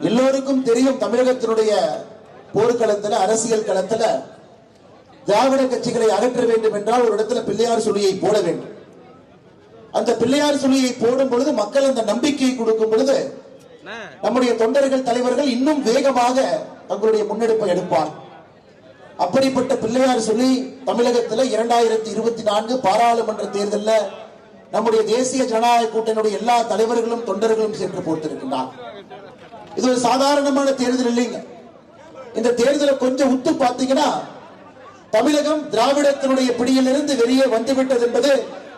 எல்லோருக்கும் தெரியும் தமிழகத்தினுடைய போர்க்களத்துல அரசியல் களத்துல திராவிட கட்சிகளை அகற்ற வேண்டும் என்றால் ஒரு இடத்துல பிள்ளையார் சொல்லியை போட வேண்டும். அந்த பிள்ளையார் சொல்லியை போடும் பொழுது மக்கள் அந்த நம்பிக்கையை கொடுக்கும் பொழுது நம்முடைய தொண்டர்கள் தலைவர்கள் இன்னும் வேகமாக தங்களுடைய முன்னெடுப்பை எடுப்பார். அப்படிப்பட்ட பிள்ளையார் சொல்லி தமிழகத்துல இரண்டாயிரத்தி இருபத்தி நான்கு பாராளுமன்ற தேர்தலில் நம்முடைய தேசிய ஜனநாயக கூட்டணியுடைய எல்லா தலைவர்களும் தொண்டர்களும் சென்று போட்டிருக்கின்றார் இது ஒரு சாதாரணமான தேர்தல் இல்லைங்க. இந்த தேர்தலை கொஞ்சம் உத்து பார்த்தீங்கன்னா தமிழகம் திராவிடத்தினுடைய பிடியிலிருந்து வெளியே வந்துவிட்டது என்பது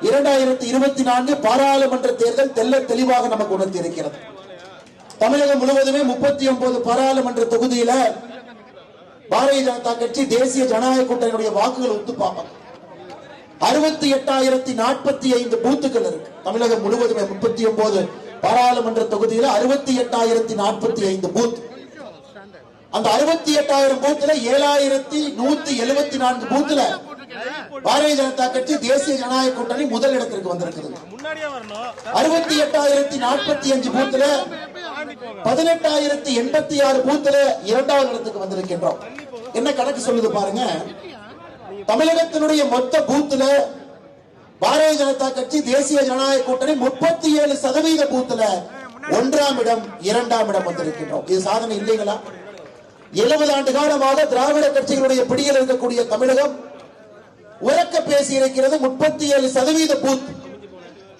இரண்டாயிரத்தி இருபத்தி நான்கு பாராளுமன்ற தேர்தல் தெல்ல தெளிவாக நமக்கு உணர்த்தி இருக்கிறது தமிழகம் முழுவதுமே முப்பத்தி ஒன்பது பாராளுமன்ற தொகுதியில பாரதிய ஜனதா கட்சி தேசிய ஜனநாயக கூட்டணியுடைய வாக்குகள் ஒத்து பார்ப்பாங்க அறுபத்தி எட்டாயிரத்தி நாற்பத்தி ஐந்து பூத்துக்கள் இருக்கு. தமிழகம் முழுவதுமே முப்பத்தி ஒன்பது பாராளுமன்ற தொகுதியில அறுபத்தி எட்டாயிரத்தி நாற்பத்தி ஐந்து பூத். அந்த அறுபத்தி எட்டாயிரம் பூத்துல ஏழாயிரத்தி நூத்தி எழுபத்தி நான்கு பூத்துல பாரதிய ஜனதா கட்சி தேசிய ஜனநாயக கூட்டணி முதல் இடத்திற்கு வரணும். அறுபத்தி எட்டாயிரத்தி நாற்பத்தி அஞ்சு பூத்துல பதினெட்டாயிரத்தி எண்பத்தி ஆறு பூத்துல இரண்டாவது இடத்துக்கு வந்திருக்கின்றோம். என்ன கணக்கு சொல்லுது பாருங்க? தமிழகத்தினுடைய மொத்த பூத்துல ஜனதா கட்சி தேசிய ஜனநாயக கூட்டணி முப்பத்தி ஏழு சதவீத பூத்துல ஒன்றாம் இடம் இரண்டாம் இடம் வந்திருக்கின்றோம். இது சாதனை இல்லைங்களா? எழுபது ஆண்டு காலமாக திராவிட கட்சிகளுடைய பிடியில் இருக்கக்கூடிய தமிழகம் உறக்க பேசி இருக்கிறது முப்பத்தி ஏழு சதவீத பூத்.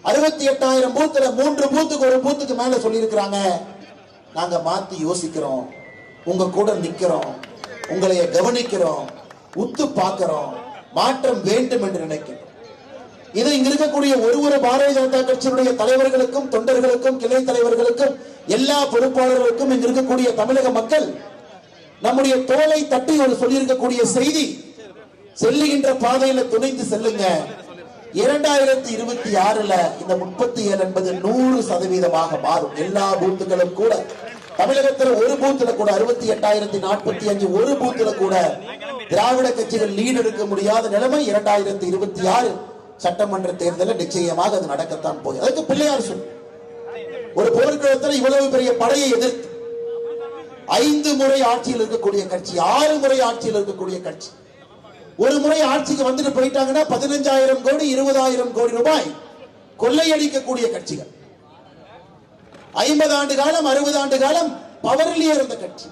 அறுபத்தி எட்டாயிரம் பூத்துல மூன்று பூத்துக்கு ஒரு பூத்துக்கு மேல சொல்லியிருக்கிறாங்க. நாங்க மாத்தி யோசிக்கிறோம். உங்க கூட நிக்கிறோம். உங்களை கவனிக்கிறோம். உத்து பார்க்கிறோம். மாற்றம் வேண்டும் என்று நினைக்கிறோம். இது இங்க இருக்கக்கூடிய ஒரு ஒரு பாரதிய ஜனதா கட்சியினுடைய தலைவர்களுக்கும் தொண்டர்களுக்கும் கிளை தலைவர்களுக்கும் எல்லா பொறுப்பாளர்களுக்கும் இங்க இருக்கக்கூடிய தமிழக மக்கள் நம்முடைய தோலை தட்டி ஒரு சொல்லியிருக்கக்கூடிய செய்தி செல்லுகின்ற பாதையில துணைந்து செல்லுங்க. இரண்டாயிரத்தி இருபத்தி ஆறுல இந்த முப்பத்தி ஏழு என்பது நூறு சதவீதமாக மாறும். எல்லா பூத்துகளும் கூட. தமிழகத்தில் ஒரு பூத்துல கூட அறுபத்தி எட்டாயிரத்தி நாற்பத்தி அஞ்சு ஒரு பூத்துல கூட திராவிட கட்சிகள் லீடு எடுக்க முடியாத நிலைமை இரண்டாயிரத்தி இருபத்தி ஆறு. சட்டமன்ற தேர்தலில் நிச்சயமாக அது நடக்கத்தான் போகுது. அதுக்கு பிள்ளையார் சொல். ஒரு போர்க்களத்தில் இவ்வளவு பெரிய படையை எதிர்த்து ஐந்து முறை ஆட்சியில் இருக்கக்கூடிய கட்சி ஆறு முறை ஆட்சியில் இருக்கக்கூடிய கட்சி. ஒரு முறை ஆட்சிக்கு வந்துட்டு போயிட்டாங்கன்னா பதினஞ்சாயிரம் கோடி இருபதாயிரம் கோடி ரூபாய் கொள்ளையடிக்கக்கூடிய கட்சிகள். ஐம்பது ஆண்டு காலம் அறுபது ஆண்டு காலம் பவரிலேயே இருந்த கட்சி.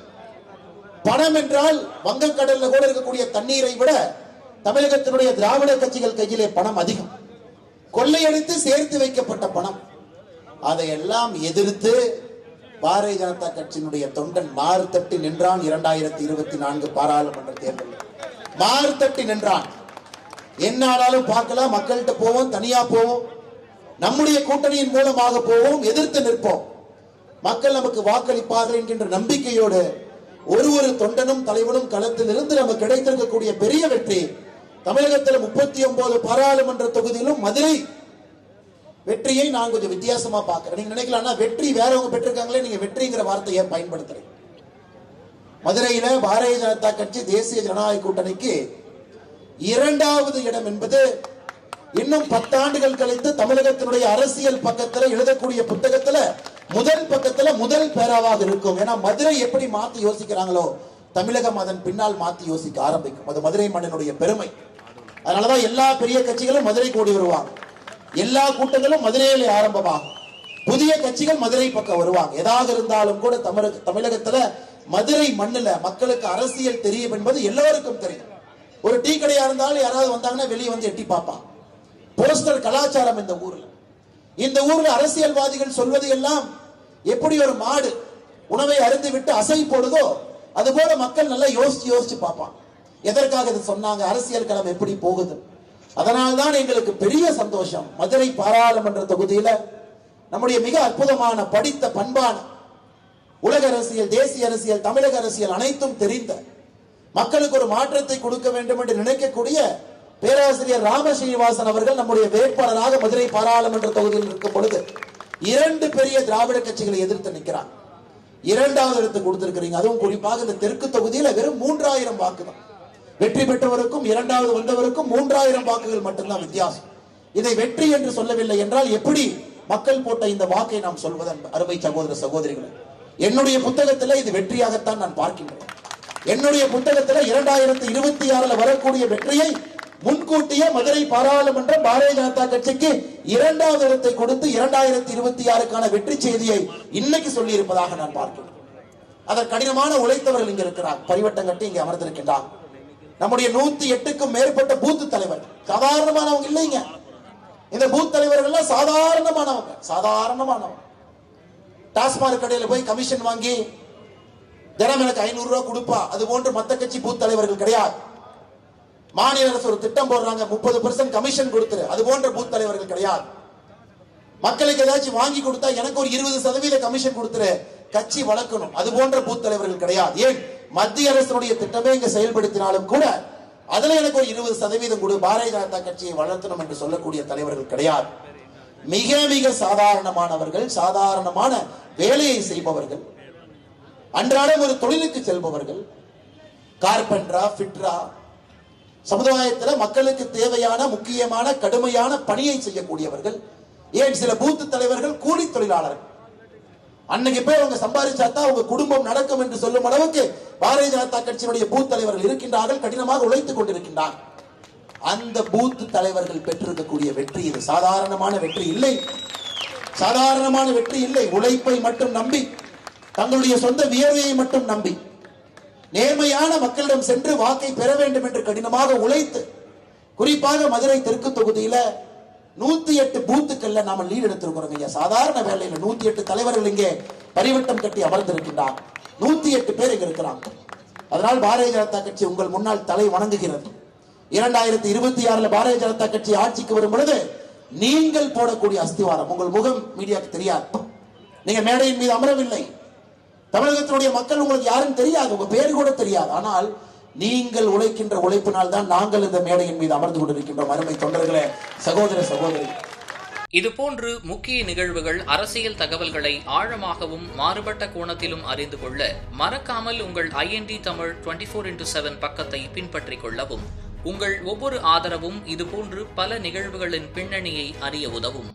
பணம் என்றால் வங்கக்கடல்ல கூட இருக்கக்கூடிய தண்ணீரை விட தமிழகத்தினுடைய திராவிட கட்சிகள் கையிலே பணம் அதிகம். கொள்ளையடித்து சேர்த்து வைக்கப்பட்ட பணம். அதையெல்லாம் எதிர்த்து பாரதிய ஜனதா கட்சியினுடைய தொண்டன் மாறுதட்டி நின்றான் இரண்டாயிரத்தி இருபத்தி நான்கு பாராளுமன்ற தேர்தலில். மாறுதட்டி நின்றான். என்ன ஆனாலும் பார்க்கலாம் மக்கள்கிட்ட போவோம் தனியா போவோம். நம்முடைய கூட்டணியின் மூலமாக போவோம் எதிர்த்து நிற்போம். மக்கள் நமக்கு வாக்களிப்பார்கள் என்கின்ற நம்பிக்கையோடு ஒரு ஒரு தொண்டனும் தலைவனும் களத்தில் இருந்து நமக்கு கிடைத்திருக்கக்கூடிய பெரிய வெற்றி தமிழகத்தில் முப்பத்தி ஒன்பது பாராளுமன்ற தொகுதியிலும் மதுரை வெற்றியை நான் கொஞ்சம் வித்தியாசமா பார்க்கிறேன். நீங்க நினைக்கலாம் வெற்றி வேறவங்க பெற்றிருக்காங்களே நீங்க வெற்றிங்கிற வார்த்தையை பயன்படுத்துறீங்க மதுரையில பாரதிய ஜனதா கட்சி தேசிய ஜனநாயக கூட்டணிக்கு இரண்டாவது இடம் என்பது இன்னும் பத்தாண்டுகள் கழித்து தமிழகத்தினுடைய அரசியல் பக்கத்துல எழுதக்கூடிய புத்தகத்துல முதல் பக்கத்துல முதல் பேராவாக இருக்கும். ஏன்னா மதுரை எப்படி மாத்தி யோசிக்கிறாங்களோ தமிழகம் அதன் பின்னால் மாத்தி யோசிக்க ஆரம்பிக்கும். அது மதுரை மன்னனுடைய பெருமை. அதனாலதான் எல்லா பெரிய கட்சிகளும் மதுரை கூடி வருவாங்க. எல்லா கூட்டங்களும் மதுரையில ஆரம்பமாகும். புதிய கட்சிகள் மதுரை பக்கம் வருவாங்க. எதாக இருந்தாலும் கூட தமிழக தமிழகத்துல மதுரை மண்ணுல மக்களுக்கு அரசியல் தெரியும் என்பது எல்லோருக்கும் தெரியும். ஒரு டீ கடையா இருந்தாலும் யாராவது வந்தாங்கன்னா வெளியே வந்து எட்டி பார்ப்பான் போஸ்டர் கலாச்சாரம் இந்த ஊர்ல. இந்த ஊர்ல அரசியல்வாதிகள் சொல்வது எல்லாம் எப்படி ஒரு மாடு உணவை அருந்து விட்டு அசை போடுதோ அது போல மக்கள் நல்லா யோசிச்சு யோசிச்சு பார்ப்பான் எதற்காக இது சொன்னாங்க? அரசியல் களம் எப்படி போகுது? அதனால்தான் எங்களுக்கு பெரிய சந்தோஷம். மதுரை பாராளுமன்ற தொகுதியில நம்முடைய மிக அற்புதமான படித்த பண்பான உலக அரசியல் தேசிய அரசியல் தமிழக அரசியல் அனைத்தும் தெரிந்த மக்களுக்கு ஒரு மாற்றத்தை கொடுக்க வேண்டும் என்று நினைக்கக்கூடிய பேராசிரியர் ராம ஸ்ரீனிவாசன் அவர்கள் நம்முடைய வேட்பாளராக மதுரை பாராளுமன்ற தொகுதியில் இருக்கும் பொழுது இரண்டு பெரிய திராவிட கட்சிகளை எதிர்த்து நிற்கிறார். இரண்டாவது இடத்துக்கு கொடுத்திருக்கிறீங்க. அதுவும் குறிப்பாக இந்த தெற்கு தொகுதியில வெறும் மூன்றாயிரம் வாக்கு தான் வெற்றி பெற்றவருக்கும் இரண்டாவது வந்தவருக்கும் மூன்றாயிரம் வாக்குகள் மட்டும்தான் வித்தியாசம். இதை வெற்றி என்று சொல்லவில்லை என்றால் எப்படி மக்கள் போட்ட இந்த வாக்கை நாம் சொல்வதன் அருமை சகோதர சகோதரிகள்? என்னுடைய புத்தகத்துல இது வெற்றியாகத்தான் நான் பார்க்கின்றேன். என்னுடைய புத்தகத்துல இரண்டாயிரத்தி இருபத்தி ஆறுல வரக்கூடிய வெற்றியை முன்கூட்டியே மதுரை பாராளுமன்ற பாரதிய ஜனதா கட்சிக்கு இரண்டாவது இடத்தை கொடுத்து இரண்டாயிரத்தி இருபத்தி ஆறுக்கான வெற்றி செய்தியை இன்னைக்கு சொல்லி இருப்பதாக நான் பார்க்கிறேன் அதற்கு கடினமான உழைத்தவர்கள் இங்க இருக்கிறார். பரிவட்டம் கட்டி இங்கே அமர்ந்திருக்கின்றார். நம்முடைய நூத்தி எட்டுக்கும் மேற்பட்ட பூத்து தலைவர். சாதாரணமானவங்க இல்லைங்க. இந்த பூத் தலைவர்கள் சாதாரணமானவங்க சாதாரணமானவங்க. டாஸ்மாக் கடையில் போய் கமிஷன் வாங்கி தினம் எனக்கு ஐநூறு ரூபாய் கொடுப்பா. அது போன்று மத்த கட்சி பூத் தலைவர்கள் கிடையாது. மாநில அரசு ஒரு திட்டம் போடுறாங்க முப்பது பெர்சன்ட் கமிஷன் கொடுத்துரு. அது போன்ற பூத் தலைவர்கள் கிடையாது. மக்களுக்கு ஏதாச்சும் வாங்கி கொடுத்தா எனக்கு ஒரு இருபது சதவீத கமிஷன் கொடுத்துரு. கட்சி வளர்க்கணும். அது போன்ற பூத் தலைவர்கள் கிடையாது. ஏன்? மத்திய அரசுடைய திட்டமே இங்க செயல்படுத்தினாலும் கூட அதுல எனக்கு ஒரு இருபது சதவீதம் கூட பாரதிய ஜனதா கட்சியை வளர்த்தணும் என்று சொல்லக்கூடிய தலைவர்கள் கிடையாது. மிக மிக சாதாரணமானவர்கள் சாதாரணமான வேலையை செய்பவர்கள் அன்றாடம் ஒரு தொழிலுக்கு செல்பவர்கள் கார்பெண்டரா ஃபிட்ரா சமுதாயத்துல மக்களுக்கு தேவையான முக்கியமான கடுமையான பணியை செய்யக்கூடியவர்கள் ஏன் சில பூத்து தலைவர்கள் கூலி தொழிலாளர்கள். அன்னைக்கு போய் அவங்க சம்பாதிச்சாதான் அவங்க குடும்பம் நடக்கும் என்று சொல்லும் அளவுக்கு பாரதிய ஜனதா கட்சியினுடைய பூத் தலைவர்கள் இருக்கின்றார்கள் கடினமாக உழைத்துக் கொண்டிருக்கின்றார். அந்த பூத் தலைவர்கள் பெற்றிருக்கக்கூடிய வெற்றி இது. சாதாரணமான வெற்றி இல்லை. சாதாரணமான வெற்றி இல்லை. உழைப்பை மட்டும் நம்பி தங்களுடைய சொந்த வியர்வையை மட்டும் நம்பி நேர்மையான மக்களிடம் சென்று வாக்கை பெற வேண்டும் என்று கடினமாக உழைத்து குறிப்பாக மதுரை தெற்கு தொகுதியில நூத்தி எட்டு பூத்துக்கள்ல நாம லீடு எடுத்திருக்கிறோம் ஐயா. சாதாரண வேலையில நூத்தி எட்டு தலைவர்கள் இங்கே பரிவட்டம் கட்டி அமர்ந்திருக்கின்றார். நூத்தி எட்டு பேர் இங்க இருக்கிறாங்க. அதனால் பாரதிய ஜனதா கட்சி உங்கள் முன்னால் தலை வணங்குகிறது. இரண்டாயிரத்தி இருபத்தி ஆறுல பாரதிய ஜனதா கட்சி ஆட்சிக்கு வரும் பொழுது நீங்கள் போடக்கூடிய அஸ்திவாரம் உங்கள் முகம் மீடியாவுக்கு தெரியாது. நீங்க மேடையின் மீது அமரவில்லை. தமிழகத்தினுடைய மக்கள் உங்களுக்கு யாரும் தெரியாது உங்க பேரு கூட தெரியாது. ஆனால் நீங்கள் உழைக்கின்ற உழைப்பினால் தான் நாங்கள் இந்த மேடையின் மீது அமர்ந்து கொண்டிருக்கின்றோம். அருமை தொண்டர்களே சகோதர சகோதரி. இதுபோன்று முக்கிய நிகழ்வுகள் அரசியல் தகவல்களை ஆழமாகவும் மாறுபட்ட கோணத்திலும் அறிந்து கொள்ள மறக்காமல் உங்கள் IND Tamil twenty four into seven பக்கத்தை பின்பற்றிக் கொள்ளவும். உங்கள் ஒவ்வொரு ஆதரவும் இதுபோன்று பல நிகழ்வுகளின் பின்னணியை அறிய உதவும்.